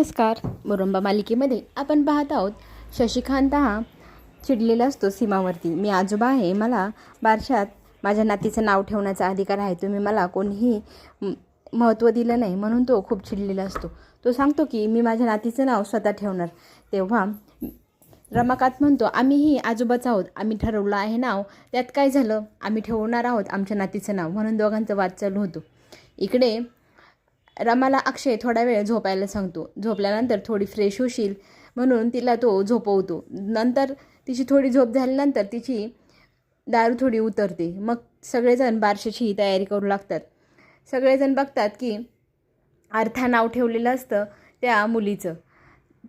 नमस्कार. मुरुंबा मालिकेमध्ये आपण पाहत आहोत शशिकांत हा चिडलेला असतो सीमावरती. मी आजोबा आहे मला बारशात माझ्या नातीचं नाव ठेवण्याचा अधिकार आहे. तुम्ही मला कोणीही महत्त्व दिलं नाही म्हणून तो खूप चिडलेला असतो. तो सांगतो की मी माझ्या नातीचं नाव स्वतः ठेवणार. तेव्हा रमाकांत म्हणतो आम्हीही आजोबाच आहोत. आम्ही ठरवलं आहे नाव. त्यात काय झालं? आम्ही ठेवणार आहोत आमच्या नातीचं नाव. म्हणून दोघांचं वाद चालू होतो. इकडे रमाला अक्षय थोडा वेळ झोपायला सांगतो. झोपल्यानंतर थोडी फ्रेश होशील म्हणून तिला तो झोपवतो. नंतर तिची थोडी झोप झाल्यानंतर तिची दारू थोडी उतरते. मग सगळेजण बारशाची तयारी करू लागतात. सगळेजण बघतात की अर्था नाव ठेवलेलं असतं त्या मुलीचं.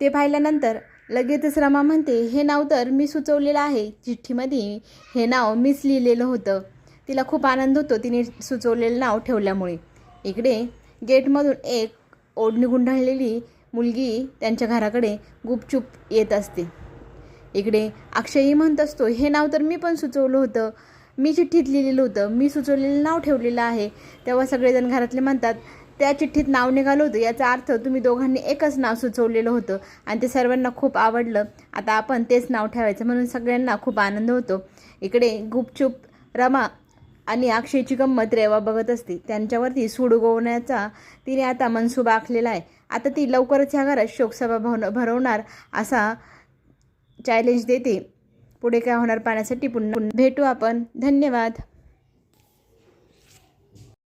ते पाहिल्यानंतर लगेचच रमा म्हणते हे नाव तर मी सुचवलेलं आहे. चिठ्ठीमध्ये हे नाव मीच लिहिलेलं होतं. तिला खूप आनंद होतो तिने सुचवलेलं नाव ठेवल्यामुळे. इकडे गेटमधून एक ओढणी गुंडाळलेली मुलगी त्यांच्या घराकडे गुपचूप येत असते. इकडे अक्षयही म्हणत असतो हे नाव तर मी पण सुचवलं होतं. मी चिठ्ठीत लिहिलेलं होतं. मी सुचवलेलं नाव ठेवलेलं आहे. तेव्हा सगळेजण घरातले म्हणतात त्या चिठ्ठीत नाव निघालं होतं. याचा अर्थ तुम्ही दोघांनी एकच नाव सुचवलेलं होतं आणि ते सर्वांना खूप आवडलं. आता आपण तेच नाव ठेवायचं म्हणून सगळ्यांना खूप आनंद होतो. इकडे गुपचूप रमा आणि अक्षयची गंमत रेवा बघत असते. त्यांच्यावरती सूड उगवण्याचा तिने आता मनसुबा आखलेला आहे. आता ती लवकरच ह्या घरात शोकसभा भवन भरवणार असा चॅलेंज देते. पुढे काय होणार पाहण्यासाठी पुन्हा भेटू आपण. धन्यवाद.